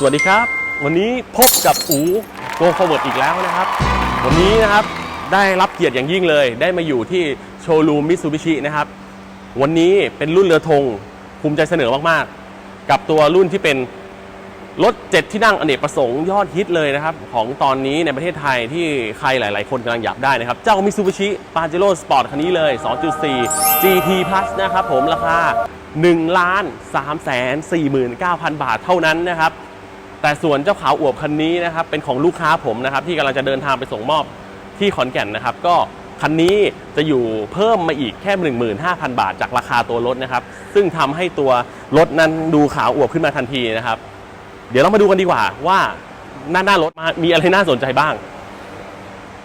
สวัสดีครับ วันนี้พบกับอูโกฟอร์เวิร์ดอีกแล้วนะครับ วันนี้นะครับได้รับเกียรติอย่างยิ่งเลย ได้มาอยู่ที่โชว์รูมมิ t ซูบิชินะครับ วันนี้เป็นรุ่นเรือธงภูมิใจเสนอมากๆ กับตัวรุ่นที่เป็นรถ7ที่นั่งอเนกประสงค์ยอดฮิตเลยนะครับ ของตอนนี้ในประเทศไทยที่ใครหลาย ๆ คนกำลังอยากได้นะครับ เจ้ามิ t ซูบิชิปาเจโร่สปอร์ตคันนี้เลย 2.4 GT Plus นะครับผมราคา1ล้าน3แสน49,000 บาทเท่านั้นนะครับ แต่ส่วนเจ้าขาวอวบคันนี้นะครับเป็นของลูกค้าผมนะครับที่กำลังจะเดินทางไปส่งมอบที่ขอนแก่นนะครับ ก็คันนี้จะอยู่เพิ่มมาอีกแค่ 15,000 บาท จากราคาตัวรถนะครับ ซึ่งทำให้ตัวรถนั้นดูขาวอวบขึ้นมาทันทีนะครับ เดี๋ยวเรามาดูกันดีกว่าว่าหน้าหน้ารถมามีอะไรน่าสนใจบ้าง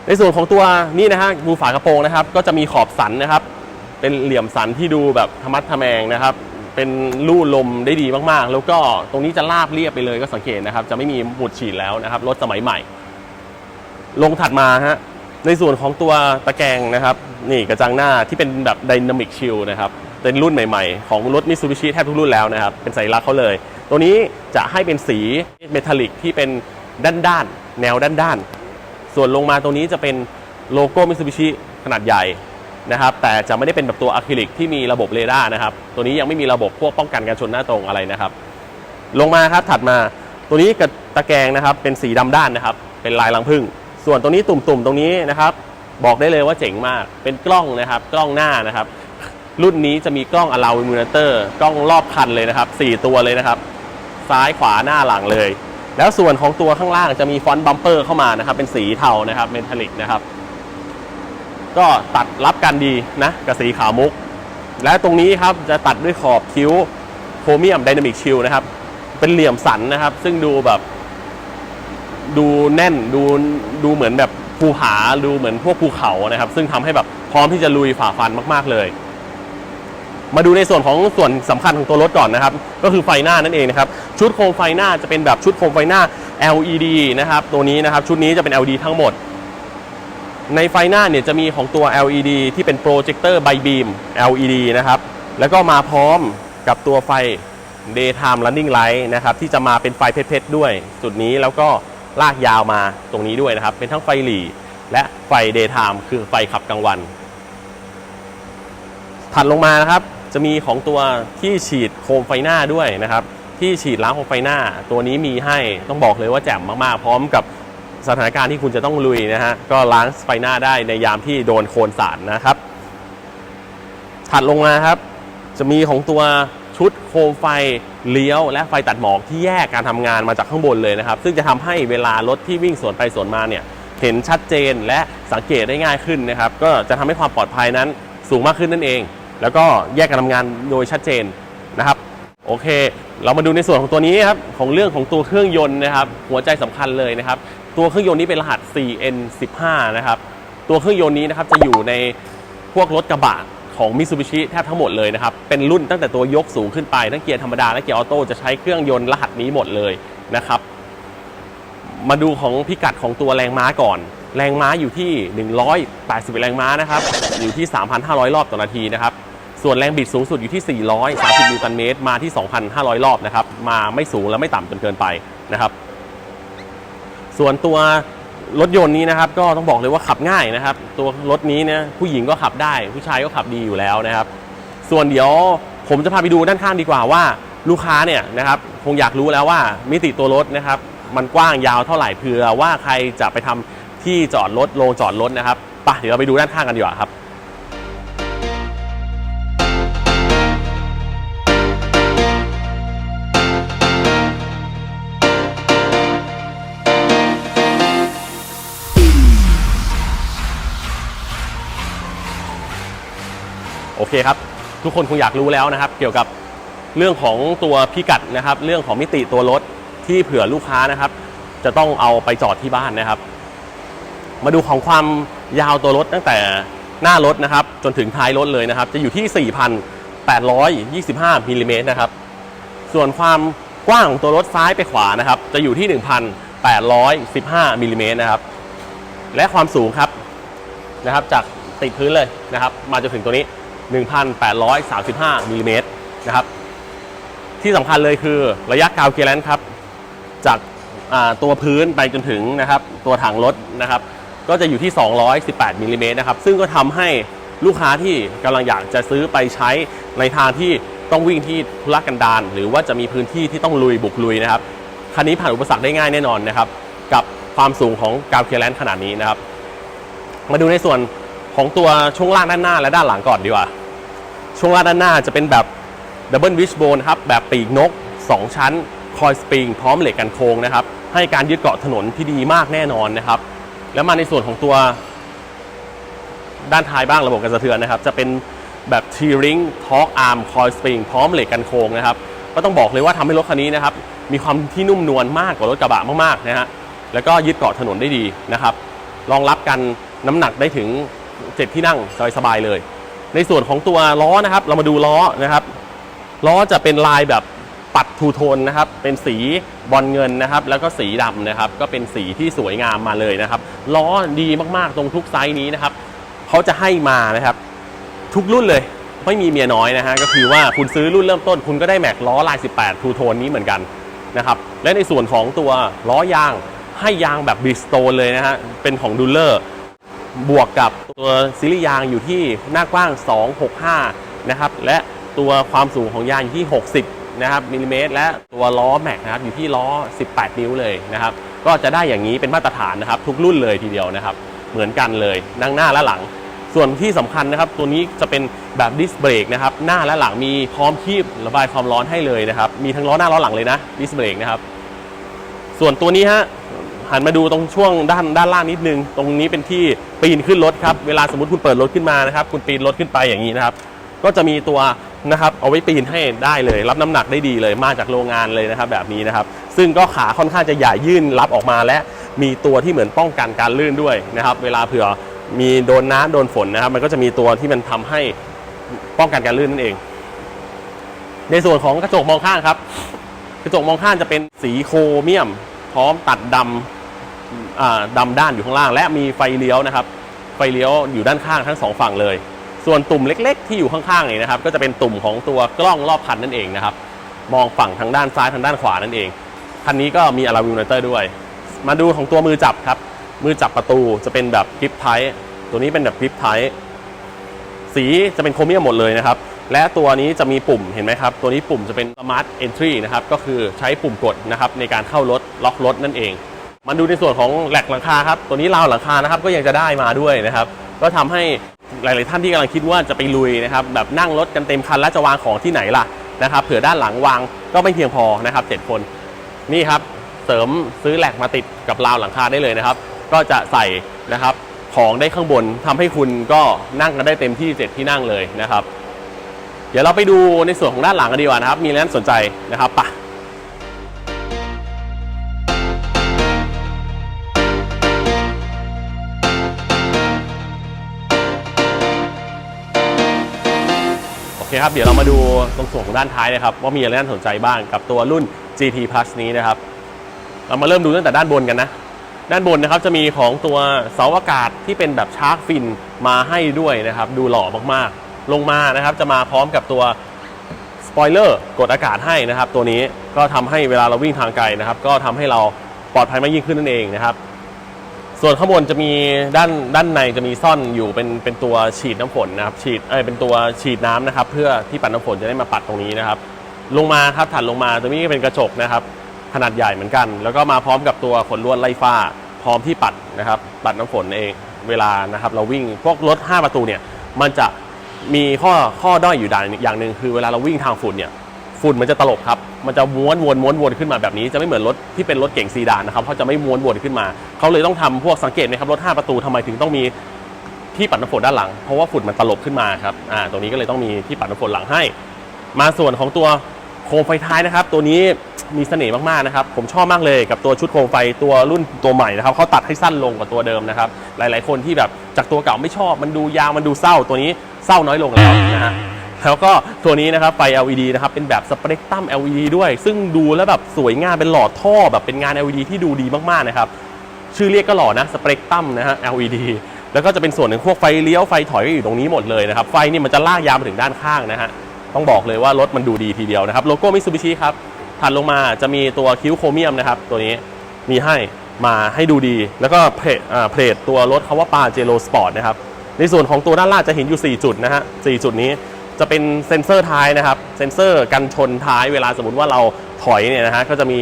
ในส่วนของตัวนี่นะฮะดูฝากระโปรงนะครับ ก็จะมีขอบสันนะครับ เป็นเหลี่ยมสันที่ดูแบบธรรมัดทะแมงนะครับ เป็นลู่ลมได้ดีมากๆ แล้วก็ตรงนี้จะลาบเรียบไปเลยก็สังเกตนะครับ จะไม่มีหมุดฉีดแล้วนะครับ รถสมัยใหม่ ลงถัดมาฮะในส่วนของตัวตะแกรงนะครับ นี่กระจังหน้าที่เป็นแบบไดนามิกชิลนะครับเป็นรุ่นใหม่ๆ ของรถมิ t ซูบิชิแทบทุกรุ่นแล้วนะครับ เป็นสัญลักษณ์เขาเลย ตัวนี้จะให้เป็นสีเมทัลลิกที่เป็นด้านๆแนวด้านๆส่วนลงมาตรงนี้จะเป็นโลโก้มิ t ซูบิชิขนาดใหญ่ นะครับแต่จะไม่ได้เป็นแบบตัวอะคริลิกที่มีระบบเรดาร์นะครับตัวนี้ยังไม่มีระบบพวกป้องกันการชนหน้าตรงอะไรนะครับ ลงมาครับถัดมาตัวนี้กับตะแกรงนะครับเป็นสีดำด้านนะครับ เป็นลายรังผึ้งส่วนตรงนี้ตุ่มๆตรงนี้นะครับ บอกได้เลยว่าเจ๋งมากเป็นกล้องนะครับ กล้องหน้านะครับ รุ่นนี้จะมีกล้อง allow illuminator กล้องรอบคันเลยนะครับ 4 ตัวเลยนะครับ ซ้ายขวาหน้าหลังเลย แล้วส่วนของตัวข้างล่างจะมีฟอนต์บัมเปอร์เข้ามานะครับเป็นสีเทานะครับเมทัลลิกนะครับ ก็ตัดรับกันดีนะกับสีขาวมุก และตรงนี้ครับจะตัดด้วยขอบคิ้วโครเมียมไดนามิกชิลนะครับ เป็นเหลี่ยมสันนะครับ ซึ่งดูแบบ ดูแน่นดูดูเหมือนแบบภูผาดูเหมือนพวกภูเขานะครับ ซึ่งทำให้แบบพร้อมที่จะลุยฝ่าฟันมาก ๆ เลย มาดูในส่วนของส่วนสำคัญของตัวรถก่อนนะครับ ก็คือไฟหน้านั่นเองนะครับ ชุดโคมไฟหน้าจะเป็นแบบชุดโคมไฟหน้า LED นะครับ ตัวนี้นะครับ ชุดนี้จะเป็น LED ทั้งหมด ในไฟหน้าเนี่ยจะมีของตัว LED ที่เป็นโปรเจคเตอร์ไบบีม LED นะครับ แล้วก็มาพร้อมกับตัวไฟ Daytime Running Light นะครับที่จะมาเป็นไฟเพชรๆด้วย จุดนี้แล้วก็ลากยาวมาตรงนี้ด้วยนะครับ เป็นทั้งไฟหลีและไฟ Daytime คือไฟขับกลางวัน ถัดลงมานะครับ จะมีของตัวที่ฉีดโคมไฟหน้าด้วยนะครับ ที่ฉีดล้างโคมไฟหน้า ตัวนี้มีให้ต้องบอกเลยว่าแจ่มมากๆ พร้อมกับ สถานการณ์ที่คุณจะต้องลุยนะฮะก็ล้างไฟหน้าได้ในยามที่โดนโคลนสาดนะครับ ถัดลงมาครับ จะมีของตัวชุดโคมไฟเลี้ยว และไฟตัดหมอกที่แยกการทำงานมาจากข้างบนเลยนะครับ ซึ่งจะทำให้เวลารถที่วิ่งสวนไปสวนมาเนี่ยเห็นชัดเจนและสังเกตได้ง่ายขึ้นนะครับ ก็จะทำให้ความปลอดภัยนั้นสูงมากขึ้นนั่นเอง แล้วก็แยกการทำงานโดยชัดเจนนะครับโอเค เรามาดูในส่วนของตัวนี้ครับของเรื่องของตัวเครื่องยนต์นะครับ หัวใจสำคัญเลยนะครับ ตัวเครื่องยนต์นี้เป็นรหัส 4N15 นะครับ ตัวเครื่องยนต์นี้นะครับจะอยู่ในพวกรถกระบะของ Mitsubishi แทบทั้งหมดเลยนะครับ เป็นรุ่นตั้งแต่ตัวยกสูงขึ้นไปทั้งเกียร์ธรรมดาและเกียร์ออโต้จะใช้เครื่องยนต์รหัสนี้หมดเลยนะครับ มาดูของพิกัดของตัวแรงม้าก่อน แรงม้าอยู่ที่ 180 แรงม้านะครับ อยู่ที่ 3,500 รอบต่อนาทีนะครับ ส่วนแรงบิดสูงสุดอยู่ที่ 430 นิวตันเมตร มาที่ 2,500 รอบนะครับ มาไม่สูงและไม่ต่ำจนเกินไปนะครับ ส่วนตัวรถยนต์นี้นะครับก็ต้องบอกเลยว่าขับง่ายนะครับ ตัวรถนี้เนี่ยผู้หญิงก็ขับได้ ผู้ชายก็ขับดีอยู่แล้วนะครับ ส่วนเดี๋ยวผมจะพาไปดูด้านข้างดีกว่าว่า ลูกค้าเนี่ยนะครับคงอยากรู้แล้วว่ามิติตัวรถนะครับ มันกว้างยาวเท่าไหร่เผื่อว่าใครจะไปทำที่จอดรถโรงจอดรถนะครับไปะเดี๋ยวเราไปดูด้านข้างกันดีกว่าครับ เคครับ ทุกคนคงอยากรู้แล้วนะครับ เกี่ยวกับเรื่องของตัวพิกัดนะครับ เรื่องของมิติตัวรถที่เผื่อลูกค้านะครับ จะต้องเอาไปจอดที่บ้านนะครับ มาดูของความยาวตัวรถตั้งแต่หน้ารถนะครับ จนถึงท้ายรถเลยนะครับ จะอยู่ที่ 4,825มิลลิเมตรนะครับ ส่วนความกว้างของตัวรถซ้ายไปขวานะครับ จะอยู่ที่ 1,815มิลลิเมตรนะครับ และความสูงครับนะครับ จากติดพื้นเลยนะครับ มาจนถึงตัวนี้ 1,835มิลลิเมตรนะครับ ที่สำคัญเลยคือระยะกาวเคลียร์แลนซ์ครับ จากตัวพื้นไปจนถึงนะครับ ตัวถังรถนะครับ ก็จะอยู่ที่ 218มิลลิเมตรนะครับ ซึ่งก็ทำให้ลูกค้าที่กำลังอยากจะซื้อไปใช้ในทางที่ต้องวิ่งที่ทุรกันดารหรือว่าจะมีพื้นที่ที่ต้องลุยบุกลุยนะครับคันนี้ผ่านอุปสรรคได้ง่ายแน่นอนนะครับ กับความสูงของกาวเคลียร์แลนด์ขนาดนี้นะครับ มาดูในส่วน ของตัวช่วงล่างด้านหน้าและด้านหลังก่อนดีกว่า ช่วงล่างด้านหน้าจะเป็นแบบดับเบิลวิชโบนครับแบบปีกนก 2 ชั้น คอยสปริง พร้อมเหล็กกันโค้งนะครับ ให้การยึดเกาะถนนที่ดีมากแน่นอนนะครับ แล้วมาในส่วนของตัวด้านท้ายบ้างระบบกรสะเทือนนะครับ จะเป็นแบบ T-Ring Torque Arm Coil Spring พร้อมเหล็กกันโค้งนะครับก็ต้องบอกเลยว่าทำให้รถคันนี้นะครับมีความที่นุ่มนวลมากกว่ารถกระบะมากๆนะฮะแล้วก็ยึดเกาะถนนได้ดีนะครับ รองรับกันน้ำหนักได้ถึง 7ที่นั่งสบายๆเลย ในส่วนของตัวล้อนะครับ เรามาดูล้อนะครับ ล้อจะเป็นลายแบบปัดทูโทนนะครับ เป็นสีบอลเงินนะครับ แล้วก็สีดำนะครับ ก็เป็นสีที่สวยงามมาเลยนะครับ ล้อดีมากๆตรงทุกไซส์นี้นะครับเขาจะให้มานะครับ ทุกรุ่นเลยไม่มีเมียน้อยนะฮะก็คือว่าคุณซื้อรุ่นเริ่มต้น คุณก็ได้แม็กล้อลาย 18ทูโทนนี้เหมือนกันนะครับ และในส่วนของตัวล้อยางให้ยางแบบบิสโตนเลยนะฮะเป็นของดูลเลอร์ บวกกับตัวซีรีส์ยางอยู่ที่หน้ากว้าง 265 นะครับ และตัวความสูงของยางอยู่ที่ 60 นะครับมิลลิเมตร และตัวล้อแม็กนะครับอยู่ที่ล้อ 18 นิ้วเลยนะครับ ก็จะได้อย่างนี้เป็นมาตรฐานนะครับ ทุกรุ่นเลยทีเดียวนะครับ เหมือนกันเลยนั่งหน้าและหลัง ส่วนที่สำคัญนะครับ ตัวนี้จะเป็นแบบดิสเบรกนะครับ หน้าและหลังมีพร้อมคีบระบายความร้อนให้เลยนะครับ มีทั้งล้อหน้าล้อหลังเลยนะดิสเบรกนะครับ ส่วนตัวนี้ฮะ หันมาดูตรงช่วงด้านด้านล่างนิดนึง ตรงนี้เป็นที่ปีนขึ้นรถครับ เวลาสมมติคุณเปิดรถขึ้นมานะครับ คุณปีนรถขึ้นไปอย่างนี้นะครับ ก็จะมีตัวนะครับ เอาไว้ปีนให้ได้เลย รับน้ำหนักได้ดีเลย มาจากโรงงานเลยนะครับ แบบนี้นะครับ ซึ่งก็ขาค่อนข้างจะใหญ่ยื่นรับออกมาและมีตัวที่เหมือนป้องกันการลื่นด้วยนะครับ เวลาเผื่อมีโดนน้ำโดนฝนนะครับ มันก็จะมีตัวที่มันทำให้ป้องกันการลื่นนั่นเอง ในส่วนของกระจกมองข้างครับ กระจกมองข้างจะเป็นสีโครเมียม พร้อมตัดดำอ่า ดำด้านอยู่ข้างล่าง และมีไฟเลี้ยวนะครับ ไฟเลี้ยวอยู่ด้านข้างทั้งสองฝั่งเลย ส่วนตุ่มเล็ก ๆ ที่อยู่ข้างๆนี่นะครับ ก็จะเป็นตุ่มของตัวกล้องรอบคันนั่นเองนะครับ มองฝั่งทางด้านซ้ายทางด้านขวานั่นเอง คันนี้ก็มีอะลาวิวเนเตอร์ด้วย มาดูของตัวมือจับครับ มือจับประตูจะเป็นแบบกริปไทตัวนี้เป็นแบบกริปไทสีจะเป็นโครเมียมหมดเลยนะครับและตัวนี้จะมีปุ่มเห็นไหมครับ ตัวนี้ปุ่มจะเป็น Smart Entry นะครับ ก็คือใช้ปุ่มกดนะครับในการเข้ารถล็อกรถนั่นเอง มาดูในส่วนของแหลกหลังคาครับ ตัวนี้ราวหลังคานะครับก็ยังจะได้มาด้วยนะครับ ก็ทำให้หลาย ๆ ท่านที่กำลังคิดว่าจะไปลุยนะครับแบบนั่งรถกันเต็มคันแล้วจะวางของที่ไหนล่ะนะครับเผื่อด้านหลังวางก็ไม่เพียงพอนะครับ7คนนี่ครับเสริมซื้อแหลกมาติดกับราวหลังคาได้เลยนะครับ ก็จะใส่นะครับของได้ข้างบนทำให้คุณก็นั่งกันได้เต็มที่เจ็ที่นั่งเลยนะครับ เดี๋ยวเราไปดูในส่วนของด้านหลังกันดีกว่านะครับ มีอะไรน่าสนใจนะครับไปะ คครับ เดี๋ยวเรามาดูตรงส่วนของด้านท้ายนะครับ ว่ามีอะไรน่าสนใจบ้างกับตัวรุ่น GT Plus นี้นะครับ เรามาเริ่มดูตั้งแต่ด้านบนกันนะ ด้านบนนะครับจะมีของตัวเสาอากาศที่เป็นแบบชาร์กฟินมาให้ด้วยนะครับ ดูหล่อมากๆ ลงมานะครับจะมาพร้อมกับตัวสปอยเลอร์กดอากาศให้นะครับ ตัวนี้ก็ทำให้เวลาเราวิ่งทางไกลนะครับ ก็ทำให้เราปลอดภัยมากยิ่งขึ้นนั่นเองนะครับ ส่วนข้างบนจะมีด้านด้านในจะมีซ่อนอยู่เป็นเป็นตัวฉีดน้ำฝนนะครับฉีดเอ้ยเป็นตัวฉีดน้ำนะครับ เพื่อที่ปัดน้ำฝนจะได้มาปัดตรงนี้นะครับ ลงมาครับถัดลงมาตรงนี้ก็เป็นกระจกนะครับ ขนาดใหญ่เหมือนกัน แล้วก็มาพร้อมกับตัวขนลวดไล่ฟ้า พร้อมที่ปัดนะครับ ปัดน้ำฝนเองเวลานะครับ เราวิ่งพวกรถ 5 ประตูเนี่ยมันจะมีข้อข้อด้อยอยู่ด่านอย่างหนึ่งคือเวลาเราวิ่งทางฝุ่นเนี่ยฝุ่นมันจะตลบครับ มันจะม้วนวนม้วนวนขึ้นมาแบบนี้จะไม่เหมือนรถที่เป็นรถเก่งซีดานนะครับเขาจะไม่ม้วนวนขึ้นมา เขาเลยต้องทำพวกสังเกตไหมครับรถ 5 ประตูทำไมถึงต้องมีที่ปัดน้ำฝนด้านหลัง เพราะว่าฝุ่นมันตลบขึ้นมาครับอ่าตรงนี้ก็เลยต้องมีที่ปัดน้ำฝนหลังให้ มาส่วนของตัวโคมไฟท้ายนะครับ ตัวนี้มีเสน่ห์มากๆนะครับ ผมชอบมากเลยกับตัวชุดโคมไฟตัวรุ่นตัวใหม่นะครับเขาตัดให้สั้นลงกว่าตัวเดิมนะครับ หลายๆ คนที่แบบจากตัวเก่าไม่ชอบมันดูยาวมันดูเศร้าตัวนี้เศร้าน้อยลงแล้วนะฮะ แล้วก็ตัวนี้นะครับไฟ LED นะครับเป็นแบบสเปกตรัม LED ด้วย ซึ่งดูแล้วแบบสวยงามเป็นหลอดท่อแบบเป็นงาน LED ที่ดูดีมากๆนะครับชื่อเรียกก็หล่อนะสเปกตรัมนะฮะ LED แล้วก็จะเป็นส่วนหนึ่งพวกไฟเลี้ยวไฟถอยก็อยู่ตรงนี้หมดเลยนะครับ ไฟนี่มันจะลากยาวมาถึงด้านข้างนะฮะต้องบอกเลยว่ารถมันดูดีทีเดียวนะครับโลโก้มิซูบิชิครับถัดลงมาจะมีตัวคิ้วโครเมียมนะครับตัวนี้มีให้มาให้ดูดี แล้วก็เพลทเพลทตัวรถคาว่าปาเจโ o สปอร์ตนะครับในส่วนของตัวด้านล่างจะเห็นอยู่ 4 จุดนะฮะ4จุดนี้ จะเป็นเซ็นเซอร์ท้ายนะครับ เซ็นเซอร์กันชนท้ายเวลาสมมติว่าเราถอยเนี่ยนะฮะก็จะมี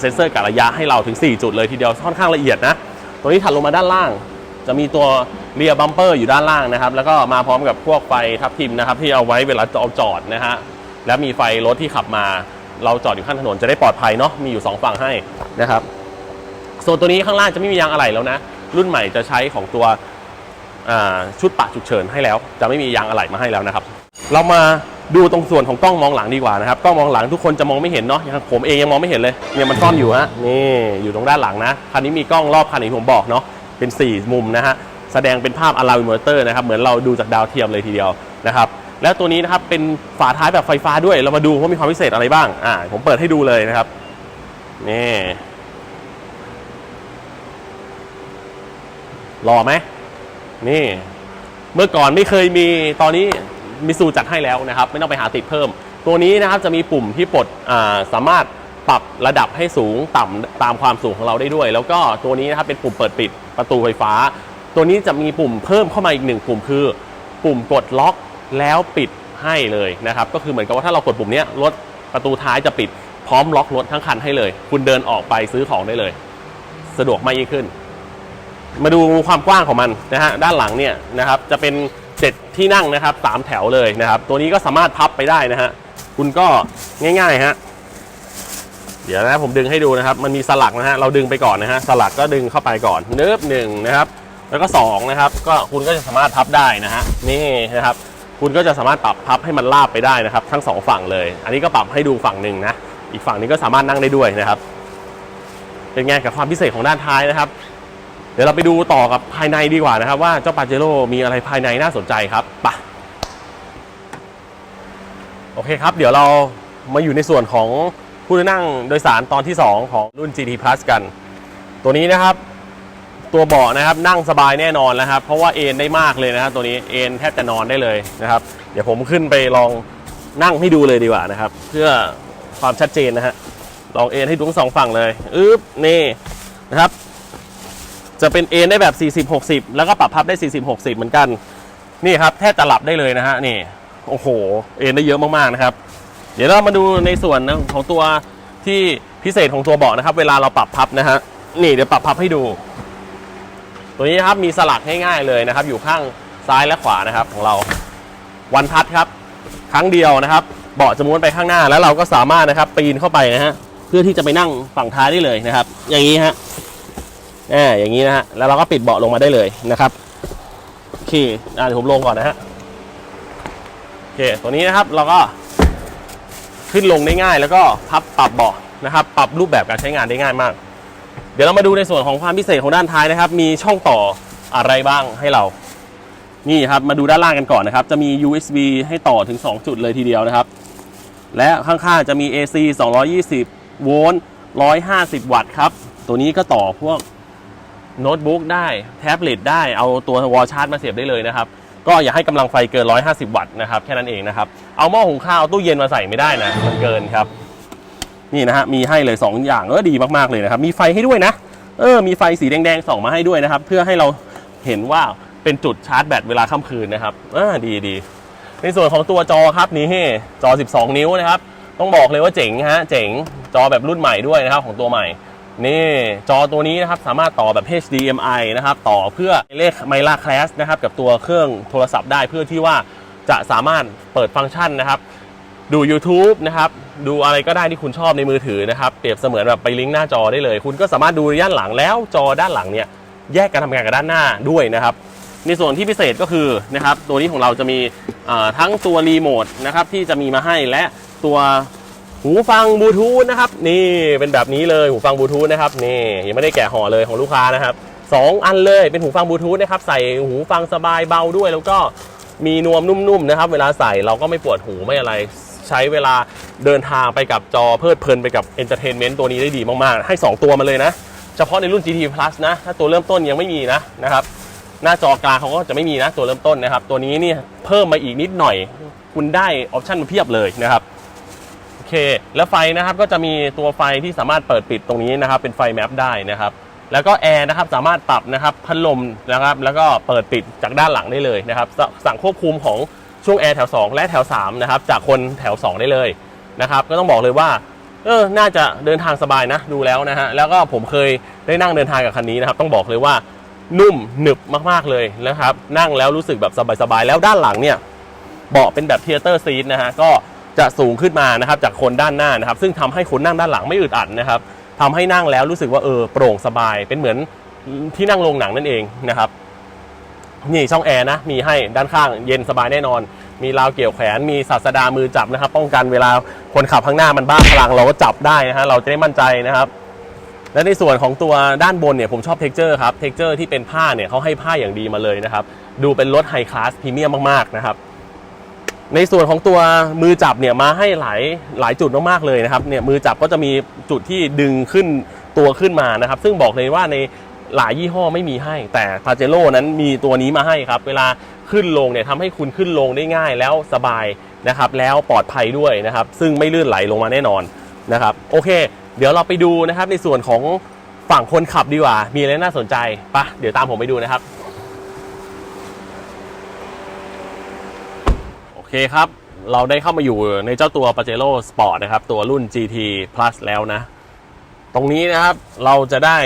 เซ็นเซอร์กะระยะให้เราถึง 4 จุดเลยทีเดียวค่อนข้างละเอียดนะตัวนี้ถัดลงมาด้านล่าง จะมีตัวเรียบัมเปอร์อยู่ด้านล่างนะครับแล้วก็มาพร้อมกับพวกไฟทับทิมนะครับที่เอาไว้เวลาเราจอดนะฮะและมีไฟรถที่ขับมาเราจอดอยู่ข้างถนนจะได้ปลอดภัยเนาะมีอยู่สองฝั่งให้นะครับส่วนตัวนี้ข้างล่างจะไม่มียางอะไหล่แล้วนะ รุ่นใหม่จะใช้ของตัวชุดปะฉุกเฉินให้แล้ว จะไม่มียางอะไหล่มาให้แล้วนะครับ เรามาดูตรงส่วนของกล้องมองหลังดีกว่านะครับกล้องมองหลังทุกคนจะมองไม่เห็นเนาะอย่างผมเองยังมองไม่เห็นเลยเนี่ยมันซ่อนอยู่ฮะนี่อยู่ตรงด้านหลังนะคันนี้มีกล้องรอบคันอย่างที่ผมบอกเนาะเป็น 4 มุมนะฮะแสดงเป็นภาพอะลาวิมอเตอร์นะครับเหมือนเราดูจากดาวเทียมเลยทีเดียวนะครับแล้วตัวนี้นะครับเป็นฝาท้ายแบบไฟฟ้าด้วยเรามาดูว่ามีความพิเศษอะไรบ้างอ่าผมเปิดให้ดูเลยนะครับนี่รอไหมนี่ เมื่อก่อนไม่เคยมีตอนนี้ มิซูจัดให้แล้วนะครับ ไม่ต้องไปหาติดเพิ่ม ตัวนี้นะครับจะมีปุ่มที่ปลดสามารถปรับระดับให้สูงต่ำตามความสูงของเราได้ด้วย แล้วก็ตัวนี้นะครับเป็นปุ่มเปิดปิดประตูไฟฟ้า ตัวนี้จะมีปุ่มเพิ่มเข้ามาอีกหนึ่งปุ่มคือ ปุ่มกดล็อกแล้วปิดให้เลยนะครับ ก็คือเหมือนกับว่าถ้าเรากดปุ่มนี้รถประตูท้ายจะปิดพร้อมล็อกรถทั้งคันให้เลย คุณเดินออกไปซื้อของได้เลย สะดวกมากยิ่งขึ้น มาดูความกว้างของมันนะฮะด้านหลังเนี่ยนะครับจะเป็น เจ็ดที่นั่งนะครับสามแถวเลยนะครับ ตัวนี้ก็สามารถพับไปได้นะฮะ คุณก็ง่ายๆฮะ เดี๋ยวนะผมดึงให้ดูนะครับ มันมีสลักนะฮะ เราดึงไปก่อนนะฮะ สลักก็ดึงเข้าไปก่อนเนิบหนึ่งนะครับ แล้วก็สองนะครับ ก็คุณก็จะสามารถพับได้นะฮะ นี่นะครับ คุณก็จะสามารถปรับพับให้มันลาบไปได้นะครับ ทั้งสองฝั่งเลย อันนี้ก็ปรับให้ดูฝั่งหนึ่งนะ อีกฝั่งนี้ก็สามารถนั่งได้ด้วยนะครับ เป็นไงกับความพิเศษของด้านท้ายนะครับ ดี๋ยวเราไปดูต่อกับภายในดีกว่านะครับ ว่าเจ้าปาเจโร่มีอะไรภายในน่าสนใจครับไปะโอเคครับ เดี๋ยวเรามาอยู่ในส่วนของผู้นั่งโดยสารตอนที่ 2 ของรุ่น GT Plus กัน ตัวนี้นะครับ ตัวเบาะนะครับนั่งสบายแน่นอนนะครับ เพราะว่าเอนได้มากเลยนะครับตัวนี้เอนแทบจะนอนได้เลยนะครับ เดี๋ยวผมขึ้นไปลองนั่งให้ดูเลยดีกว่านะครับ เพื่อความชัดเจนนะฮะลองเอนให้ดูทั้งสองฝั่งเลยอึ๊บนี่นะครับ จะเป็นเอ็นได้แบบ 40 60 แล้วก็ปรับพับได้ 40 60 เหมือนกัน นี่ครับแทบจะหลับได้เลยนะฮะนี่โอ้โห เอ็นได้เยอะมากๆนะครับ เดี๋ยวเรามาดูในส่วนของตัวที่พิเศษของตัวเบาะนะครับ เวลาเราปรับพับนะฮะนี่เดี๋ยวปรับพับให้ดู ตัวนี้ครับมีสลักง่ายๆเลยนะครับ อยู่ข้างซ้ายและขวานะครับ ของเราวันทัดครับ ครั้งเดียวนะครับ เบาะจะม้วนไปข้างหน้าแล้วเราก็สามารถนะครับปีนเข้าไปนะฮะเพื่อที่จะไปนั่งฝั่งท้ายได้เลยนะครับ อย่างนี้ฮะ อ่าอย่างนี้นะฮะแล้วเราก็ปิดเบาะลงมาได้เลยนะครับโอเคอ่าเดี๋ยวผมลงก่อนนะฮะโอเคตัวนี้นะครับเราก็ขึ้นลงได้ง่าย แล้วก็พับปรับเบาะนะครับ ปรับรูปแบบการใช้งานได้ง่ายมาก เดี๋ยวเรามาดูในส่วนของความพิเศษของด้านท้ายนะครับ มีช่องต่ออะไรบ้างให้เรา นี่ครับมาดูด้านล่างกันก่อนนะครับ จะมี USB ให้ต่อถึง 2 จุดเลยทีเดียวนะครับ และข้างๆจะมี AC 220 โวลต์150 วัตต์ครับ ตัวนี้ก็ต่อพวก โน้ตบุ๊กได้ แท็บเล็ตได้เอาตัววอลชาร์จมาเสียบได้เลยนะครับ ก็อย่าให้กำลังไฟเกิน 150 วัตต์นะครับแค่นั้นเองนะครับ เอาหม้อหุงข้าวตู้เย็นมาใส่ไม่ได้นะมันเกินครับ นี่นะฮะมีให้เลย 2 อย่างเออดีมากๆเลยนะครับ มีไฟให้ด้วยนะ เออ มีไฟสีแดงๆส่องมาให้ด้วยนะครับ เพื่อให้เราเห็นว่าเป็นจุดชาร์จแบตเวลาค่ำคืนนะครับเออดีดีในส่วนของตัวจอครับนี่จอ 12 นิ้วนะครับ ต้องบอกเลยว่าเจ๋งฮะเจ๋งจอแบบรุ่นใหม่ด้วยนะครับของตัวใหม่ นี่จอตัวนี้นะครับสามารถต่อแบบ HDMI นะครับต่อเพื่อเลขไมล่าคลาสนะครับกับตัวเครื่องโทรศัพท์ได้เพื่อที่ว่าจะสามารถเปิดฟังก์ชันนะครับ ดู YouTube นะครับดูอะไรก็ได้ที่คุณชอบในมือถือนะครับ เปรียบเสมือนแบบไปลิงก์หน้าจอได้เลย คุณก็สามารถดูด้านหลังแล้วจอด้านหลังเนี่ยแยกการทำงานกับด้านหน้าด้วยนะครับ ในส่วนที่พิเศษก็คือนะครับตัวนี้ของเราจะมีทั้งตัวรีโมทนะครับที่จะมีมาให้และตัว หูฟังบลูทูธนะครับ นี่เป็นแบบนี้เลยหูฟังบลูทูธนะครับนี่ยังไม่ได้แกะห่อเลยของลูกค้านะครับสองอันเลยเป็นหูฟังบลูทูธนะครับใส่หูฟังสบายเบาด้วย แล้วก็มีนวมนุ่มๆนะครับ เวลาใส่เราก็ไม่ปวดหูไม่อะไร ใช้เวลาเดินทางไปกับจอเพลิดเพลินไปกับเอนเตอร์เทนเมนต์ตัวนี้ได้ดีมากๆ ให้ 2 ตัวมาเลยนะ เฉพาะในรุ่น GT Plus นะ ถ้าตัวเริ่มต้นยังไม่มีนะนะครับหน้าจอกลางเขาก็จะไม่มีนะตัวเริ่มต้นนะครับ ตัวนี้นี่เพิ่มมาอีกนิดหน่อย คุณได้ออปชันมาเพียบเลยนะครับ เค แล้วไฟนะครับก็จะมีตัวไฟที่สามารถเปิดปิดตรงนี้นะครับ เป็นไฟแมปได้นะครับแล้วก็แอร์นะครับสามารถปรับนะครับพัดลมนะครับ แล้วก็เปิดปิดจากด้านหลังได้เลยนะครับสสั่งควบคุมของช่วงแอร์แถว 2 และแถว3นะครับจากคนแถว 2 ได้เลยนะครับก็ต้องบอกเลยว่าเออน่าจะเดินทางสบายนะดูแล้วนะฮะแล้วก็ผมเคยได้นั่งเดินทางกับคันนี้นะครับ ต้องบอกเลยว่านุ่มหนึบมากๆเลยนะครับ นั่งแล้วรู้สึกแบบสบายๆแล้วด้านหลังเนี่ยเบาะเป็นแบบเทเตอร์ซีทนะฮะก็ จะสูงขึ้นมานะครับจากคนด้านหน้านะครับ ซึ่งทำให้คนนั่งด้านหลังไม่อึดอัดนะครับทำให้นั่งแล้วรู้สึกว่าเออโปร่งสบาย เป็นเหมือนที่นั่งโรงหนังนั่นเองนะครับนี่ช่องแอร์นะมีให้ด้านข้างเย็นสบายแน่นอน มีราวเกี่ยวแขนมีศาสดามือจับนะครับ ป้องกันเวลาคนขับข้างหน้ามันบ้าพลังเราก็จับได้นะฮะเราจะได้มั่นใจนะครับ และในส่วนของตัวด้านบนเนี่ยผมชอบเท็กเจอร์ครับเท็กเจอร์ที่เป็นผ้าเนี่ยเขาให้ผ้าอย่างดีมาเลยนะครับ ดูเป็นรถไฮคลาสพรีเมียมมากๆนะครับ ในส่วนของตัวมือจับเนี่ยมาให้หลายหลายจุดมากๆเลยนะครับเนี่ยมือจับก็จะมีจุดที่ดึงขึ้นตัวขึ้นมานะครับ ซึ่งบอกเลยว่าในหลายยี่ห้อไม่มีให้ แต่พาเจโร่นั้นมีตัวนี้มาให้ครับ เวลาขึ้นลงเนี่ยทำให้คุณขึ้นลงได้ง่ายแล้วสบายนะครับ แล้วปลอดภัยด้วยนะครับ ซึ่งไม่ลื่นไหลลงมาแน่นอนนะครับ โอเค เดี๋ยวเราไปดูนะครับในส่วนของฝั่งคนขับดีกว่า มีอะไรน่าสนใจปะเดี๋ยวตามผมไปดูนะครับ โอ เคครับ เราได้เข้ามาอยู่ในเจ้าตัว Pajero Sport นะครับ ตัวรุ่น GT Plus แล้วนะ ตรงนี้นะครับเราจะได้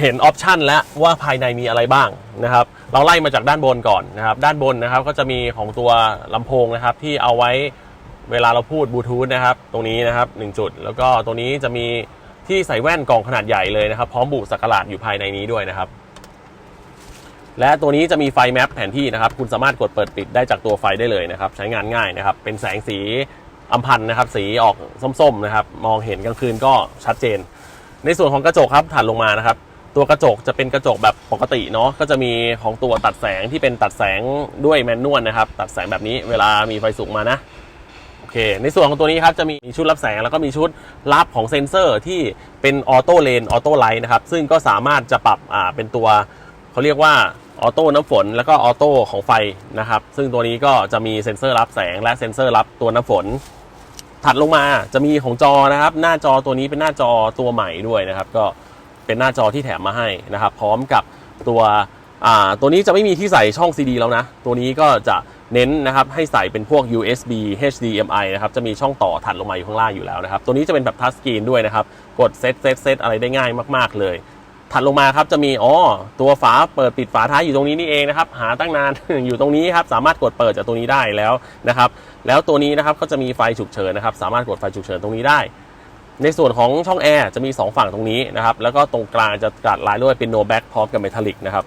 เห็นออปชันแล้วว่าภายในมีอะไรบ้างนะครับ เราไล่มาจากด้านบนก่อนนะครับ ด้านบนนะครับก็จะมีของตัวลำโพงนะครับ ที่เอาไว้เวลาเราพูดบลูทูธนะครับ ตรงนี้นะครับหนึ่งจุด แล้วก็ตรงนี้จะมีที่ใส่แว่นกล่องขนาดใหญ่เลยนะครับ พร้อมบุสักการะอยู่ภายในนี้ด้วยนะครับ และตัวนี้จะมีไฟแมปแผนที่นะครับ คุณสามารถกดเปิดปิดได้จากตัวไฟได้เลยนะครับ ใช้งานง่ายนะครับ เป็นแสงสีอัมพันธ์นะครับ สีออกส้มๆนะครับ มองเห็นกลางคืนก็ชัดเจน ในส่วนของกระจกครับถัดลงมานะครับ ตัวกระจกจะเป็นกระจกแบบปกติเนาะ ก็จะมีของตัวตัดแสงที่เป็นตัดแสงด้วยแมนนวลนะครับ ตัดแสงแบบนี้เวลามีไฟสูงมานะโอเค ในส่วนของตัวนี้ครับจะมีชุดรับแสงแล้วก็มีชุดรับของเซ็นเซอร์ที่เป็นออโต้เลนออโต้ไลท์นะครับ ซึ่งก็สามารถจะปรับอ่าเป็นตัวเขาเรียกว่า ออโต้น้ำฝนแล้วก็ออโต้ของไฟนะครับ ซึ่งตัวนี้ก็จะมีเซ็นเซอร์รับแสงและเซ็นเซอร์รับตัวน้ำฝน ถัดลงมาจะมีของจอนะครับ หน้าจอตัวนี้เป็นหน้าจอตัวใหม่ด้วยนะครับ ก็เป็นหน้าจอที่แถมมาให้นะครับ พร้อมกับตัวอ่าตัวนี้จะไม่มีที่ใส่ช่อง CD แล้วนะ ตัวนี้ก็จะเน้นนะครับให้ใส่เป็นพวก USB HDMI นะครับ จะมีช่องต่อถัดลงมาอยู่ข้างล่างอยู่แล้วนะครับ ตัวนี้จะเป็นแบบทัชสกรีนด้วยนะครับ กดเซตเซตเซตอะไรได้ง่ายมาก ๆ เลย ถัดลงมาครับจะมีอ๋อตัวฝาเปิดปิดฝาท้ายอยู่ตรงนี้นี่เองนะครับ หาตั้งนาน อยู่ตรงนี้ครับสามารถกดเปิดจากตรงนี้ได้แล้วนะครับ แล้วตัวนี้นะครับก็จะมีไฟฉุกเฉินนะครับ สามารถกดไฟฉุกเฉินตรงนี้ได้ ในส่วนของช่องแอร์จะมี 2 ฝั่งตรงนี้นะครับ แล้วก็ตรงกลางจะกัดลายด้วยเป็นโนแบ็กพร้อมกับเมทัลลิกนะครับ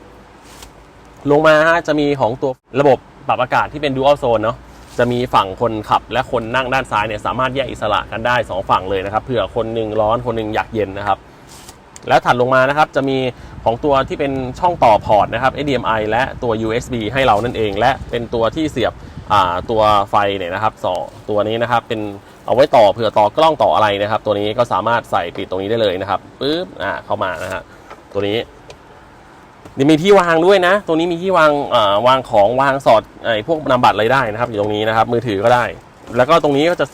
ลงมาฮะจะมีของตัวระบบปรับอากาศที่เป็น Dual Zone เนาะจะมีฝั่งคนขับและคนนั่งด้านซ้ายเนี่ยสามารถแยกอิสระกันได้ 2 ฝั่งเลยนะครับเผื่อคนหนึ่งร้อนคนหนึ่งอยากเย็นนะครับ แล้วถัดลงมานะครับจะมีของตัวที่เป็นช่องต่อพอร์ตนะครับ HDMI และตัว USB ให้เรานั่นเอง และเป็นตัวที่เสียบตัวไฟเนี่ยนะครับสอตัวนี้นะครับเป็นเอาไว้ต่อเผื่อต่อกล้องต่ออะไรนะครับ ตัวนี้ก็สามารถใส่ปิดตรงนี้ได้เลยนะครับปึ๊บอ่าเข้ามานะฮะตัวนี้นี่มีที่วางด้วยนะ ตัวนี้มีที่วางาวางของวางสอดไอ้พวกนามบัตรอะไรได้นะครับ อยู่ตรงนี้นะครับ มือถือก็ได้ แล้วก็ตรงนี้ก็จะ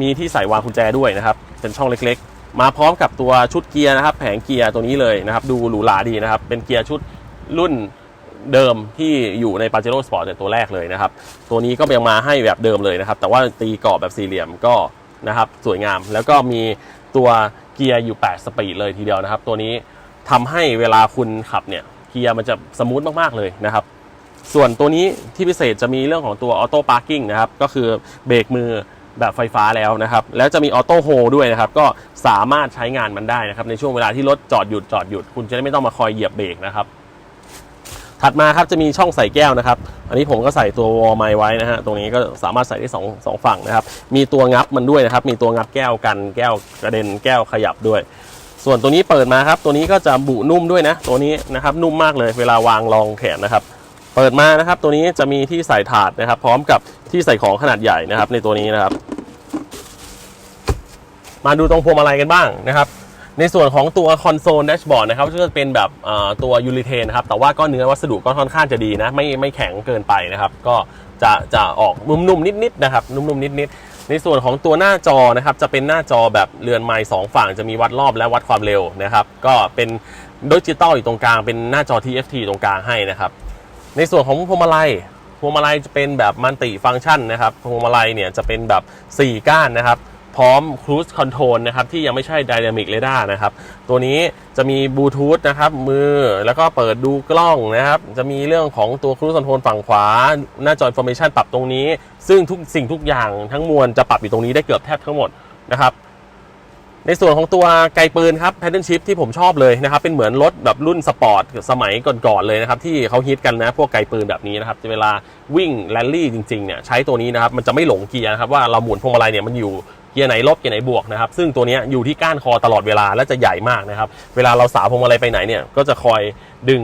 มีที่ใส่วางกุญแจด้วยนะครับ เป็นช่องเล็กๆ มาพร้อมกับตัวชุดเกียร์นะครับ แผงเกียร์ตัวนี้เลยนะครับ ดูหรูหราดีนะครับ เป็นเกียร์ชุดรุ่นเดิมที่อยู่ใน Pajero Sport เนี่ยตัวแรกเลยนะครับ ตัวนี้ก็ยังมาให้แบบเดิมเลยนะครับ แต่ว่าตีกรอบแบบสี่เหลี่ยมก็นะครับสวยงาม แล้วก็มีตัวเกียร์อยู่ 8 สปีดเลยทีเดียวนะครับ ตัวนี้ทำให้เวลาคุณขับเนี่ยเกียร์มันจะสมูทมากๆเลยนะครับ ส่วนตัวนี้ที่พิเศษจะมีเรื่องของตัวออโต้พาร์กิ้งนะครับ ก็คือเบรกมือ แบบไฟฟ้าแล้วนะครับ แล้วจะมีออโต้โฮด้วยนะครับ ก็สามารถใช้งานมันได้นะครับ ในช่วงเวลาที่รถจอดหยุดจอดหยุด คุณจะได้ไม่ต้องมาคอยเหยียบเบรกนะครับ ถัดมาครับจะมีช่องใส่แก้วนะครับ อันนี้ผมก็ใส่ตัววอลไมไว้นะฮะ ตรงนี้ก็สามารถใส่ได้สองสองฝั่งนะครับ มีตัวงับมันด้วยนะครับ มีตัวงับแก้วกัน แก้วกระเด็น แก้วขยับด้วย ส่วนตัวนี้เปิดมาครับ ตัวนี้ก็จะบุนุ่มด้วยนะ ตัวนี้นะครับนุ่มมากเลย เวลาวางรองแขนนะครับ เปิดมานะครับ ตัวนี้จะมีที่ใส่ถาดนะครับ พร้อมกับที่ใส่ของขนาดใหญ่นะครับ ในตัวนี้นะครับ มาดูตรงพวงมาลัยกันบ้างนะครับ ในส่วนของตัวคอนโซลแดชบอร์ดนะครับก็จะเป็นแบบตัวยูริเทนนะครับ แต่ว่าก็เนื้อวัสดุก็ค่อนข้างจะดีนะ ไม่ไม่แข็งเกินไปนะครับ ก็จะจะออกนุ่มๆนิดๆนะครับ นุ่มๆนิดๆในส่วนของตัวหน้าจอนะครับจะเป็นหน้าจอแบบเรือนไม้สองฝั่งจะมีวัดรอบและวัดความเร็วนะครับ ก็เป็นดิจิตอลอยู่ตรงกลางเป็นหน้าจอ TFT ตรงกลางให้นะครับ ในส่วนของพวงมาลัยพวงมาลัยจะเป็นแบบมัลติฟังก์ชันนะครับพวงมาลัยเนี่ยจะเป็นแบบ 4 ก้านนะครับ พร้อม Cruise Control นะครับที่ยังไม่ใช่ Dynamic Radar นะครับ ตัวนี้จะมีบลูทูธนะครับมือแล้วก็เปิดดูกล้องนะครับ จะมีเรื่องของตัว Cruise Control ฝั่งขวา หน้าจอ Information ปรับตรงนี้ ซึ่งทุกสิ่งทุกอย่างทั้งมวลจะปรับอยู่ตรงนี้ได้เกือบแทบทั้งหมดนะครับ ในส่วนของตัวไกลปืนครับ Pattern Shift ที่ผมชอบเลยนะครับ เป็นเหมือนรถแบบรุ่นสปอร์ตสมัยก่อนๆเลยนะครับ ที่เขาฮิตกันนะ พวกไกลปืนแบบนี้นะครับเวลาวิ่งแรลลี่จริงๆเนี่ยใช้ตัวนี้นะครับ มันจะไม่หลงเกียร์นะครับว่าเราหมุนพวงมาลัยเนี่ยมันอยู่เกียร์ไหนลบเกียร์ไหนบวกนะครับ ซึ่งตัวนี้อยู่ที่ก้านคอตลอดเวลาและจะใหญ่มากนะครับ เวลาเราสาวพวงมาลัยไปไหนเนี่ยก็จะคอยดึง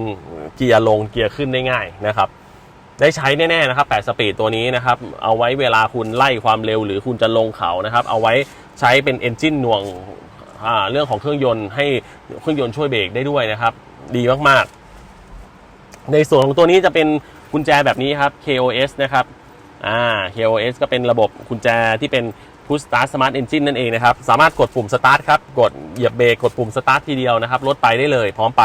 เกียร์ลงเกียร์ขึ้นได้ง่ายนะครับได้ใช้แน่ๆนะครับ 8 สปีดตัวนี้นะครับ เอาไว้เวลาคุณไล่ความเร็วหรือคุณจะลงเขานะครับ เอาไว้ ใช้เป็นเอนจินหน่วงเรื่องของเครื่องยนต์ให้เครื่องยนต์ช่วยเบรกได้ด้วยนะครับ ดีมากๆ ในส่วนของตัวนี้จะเป็นกุญแจแบบนี้ครับ KOS นะครับอ่า KOS ก็เป็นระบบกุญแจที่เป็น Push Start Smart Engine นั่นเองนะครับ สามารถกดปุ่ม Start ครับ กดเหยียบเบรกกดปุ่ม Start ทีเดียวนะครับรถไปได้เลย พร้อมไป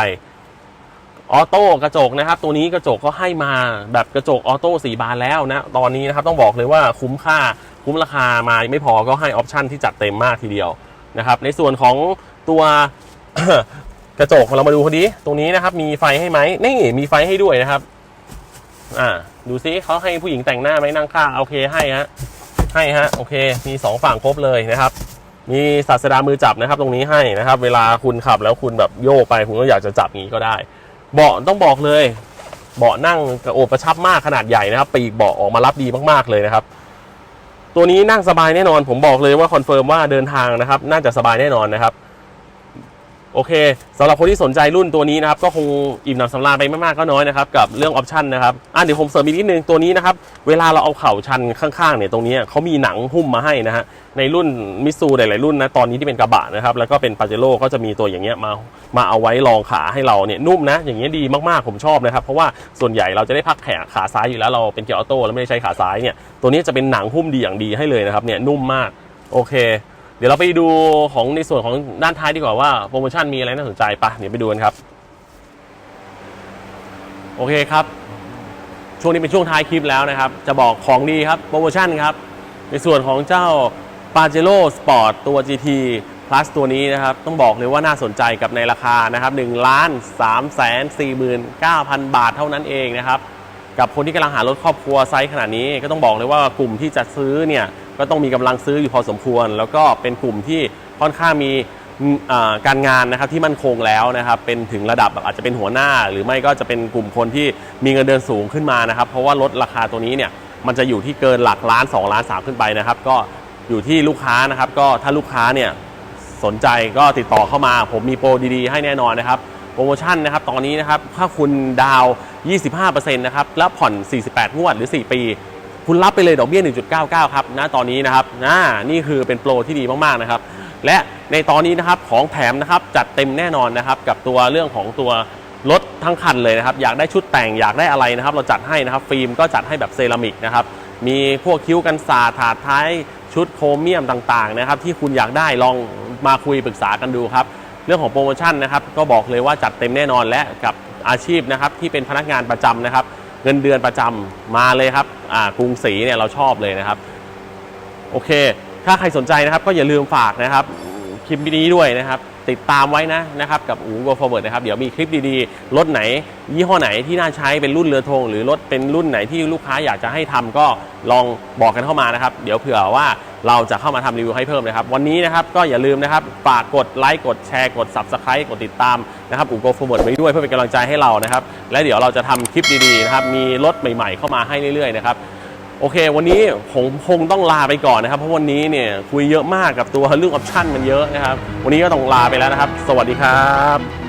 ออโต้กระจกนะครับ ตัวนี้กระจกก็ให้มาแบบกระจกออโต้4บานแล้วนะ ตอนนี้นะครับต้องบอกเลยว่าคุ้มค่า คุ้มราคามาไม่พอก็ให้ออปชันที่จัดเต็มมากทีเดียวนะครับ ในส่วนของตัวกระจกเรามาดูคนนี้ตรงนี้นะครับ มีไฟให้ไหมนี่มีไฟให้ด้วยนะครับ อ่า ดูซิเขาให้ผู้หญิงแต่งหน้าไหมนั่งข้างโอเคให้ฮะให้ฮะโอเค มีสองฝั่งครบเลยนะครับ มีศาสดามือจับนะครับ ตรงนี้ให้นะครับ เวลาคุณขับแล้วคุณแบบโยกไปคุณก็อยากจะจับงี้ก็ได้ เบาะต้องบอกเลย เบาะนั่งกระโอบกระชับมากขนาดใหญ่นะครับปีกเบาะออกมารับดีมากๆเลยนะครับ ตัวนี้นั่งสบายแน่นอน ผมบอกเลยว่าคอนเฟิร์มว่าเดินทางนะครับ น่าจะสบายแน่นอนนะครับ โอเคสำหรับคนที่สนใจรุ่นตัวนี้นะครับก็คงอิ่มหนำสำราญไปไม่มากก็น้อยนะครับกับเรื่องออปชันนะครับอะเดี๋ยวผมเสริมอีกนิดนึงตัวนี้นะครับเวลาเราเอาเข่าชันข้างๆเนี่ยตรงนี้เขามีหนังหุ้มมาให้นะฮะในรุ่นมิซูหลายๆรุ่นนะตอนนี้ที่เป็นกระบะนะครับแล้วก็เป็นปาเจโร่ก็จะมีตัวอย่างเงี้ยมามาเอาไว้รองขาให้เราเนี่ยนุ่มนะ อย่างเงี้ยดีมากๆผมชอบนะครับเพราะว่าส่วนใหญ่เราจะได้พักแขนขาซ้ายอยู่แล้วเราเป็นเกียร์ออโต้แล้วไม่ได้ใช้ขาซ้ายเนี่ยตัวนี้จะเป็นหนังหุ้มดีอย่างดีให้เลยนะครับเนี่ยนุ่มมากโอเค เดี๋ยวเราไปดูของในส่วนของด้านท้ายดีกว่าว่าโปรโมชั่นมีอะไรน่าสนใจปะเดี๋ยวไปดูกันครับ โอเคครับ ช่วงนี้เป็นช่วงท้ายคลิปแล้วนะครับ จะบอกของดีครับโปรโมชั่นครับ ในส่วนของเจ้า p a j e r o Sport ตัว GT Plus ตัวนี้นะครับ ต้องบอกเลยว่าน่าสนใจกับในราคานะครับ1ล้าน3แสน49,000 บาทเท่านั้นเองนะครับ กับคนที่กำลังหารถครอบครัวไซส์ขนาดนี้ก็ต้องบอกเลยว่ากลุ่มที่จะซื้อเนี่ย ก็ต้องมีกำลังซื้ออยู่พอสมควร แล้วก็เป็นกลุ่มที่ค่อนข้างมีการงานนะครับที่มั่นคงแล้วนะครับเป็นถึงระดับแบบอาจจะเป็นหัวหน้า หรือไม่ก็จะเป็นกลุ่มคนที่มีเงินเดือนสูงขึ้นมานะครับ เพราะว่ารถราคาตัวนี้เนี่ยมันจะอยู่ที่เกินหลักล้าน 2 ล้าน 3 ขึ้นไปนะครับ ก็อยู่ที่ลูกค้านะครับ ก็ถ้าลูกค้าเนี่ยสนใจก็ติดต่อเข้ามา ผมมีโปรดีๆ ให้แน่นอนนะครับโปรโมชั่นนะครับตอนนี้นะครับถ้าคุณดาว 25%นะครับแล้วผ่อน 48 งวดหรือ 4 ปี คุณรับไปเลยดอกเบี้ย 1.99 ครับนะตอนนี้นะครับนะนี่คือเป็นโปรที่ดีมากๆนะครับ และในตอนนี้นะครับของแถมนะครับจัดเต็มแน่นอนนะครับ กับตัวเรื่องของตัวรถทั้งคันเลยนะครับ อยากได้ชุดแต่งอยากได้อะไรนะครับ เราจัดให้นะครับ ฟิล์มก็จัดให้แบบเซรามิกนะครับ มีพวกคิ้วกันสาถาดท้ายชุดโครเมียมต่างๆนะครับ ที่คุณอยากได้ลองมาคุยปรึกษากันดูครับ เรื่องของโปรโมชั่นนะครับ ก็บอกเลยว่าจัดเต็มแน่นอนและกับอาชีพนะครับที่เป็นพนักงานประจำนะครับ เงินเดือนประจำมาเลยครับอ่ากรุงศรีเนี่ยเราชอบเลยนะครับ โอเค ถ้าใครสนใจนะครับก็อย่าลืมฝากนะครับคลิปนี้ด้วยนะครับ ติดตามไว้นะนะครับกับอู Go Forward นะครับเดี๋ยวมีคลิปดีๆ รถไหน ยี่ห้อไหนที่น่าใช้เป็นรุ่นเรือธงหรือรถเป็นรุ่นไหนที่ลูกค้าอยากจะให้ทำก็ลองบอกกันเข้ามานะครับ เดี๋ยวเผื่อว่าเราจะเข้ามาทำรีวิวให้เพิ่มนะครับ วันนี้นะครับก็อย่าลืมนะครับฝากกดไลค์กดแชร์กด Subscribe กดติดตามนะครับอู Go Forward ไว้ด้วยเพื่อเป็นกำลังใจให้เรานะครับและเดี๋ยวเราจะทำคลิปดีๆนะครับมีรถใหม่ๆ เข้ามาให้เรื่อยๆนะครับ โอเค วันนี้ผมคงต้องลาไปก่อนนะครับ เพราะวันนี้เนี่ยคุยเยอะมากกับตัวเรื่องออปชันมันเยอะนะครับ วันนี้ก็ต้องลาไปแล้วนะครับ สวัสดีครับ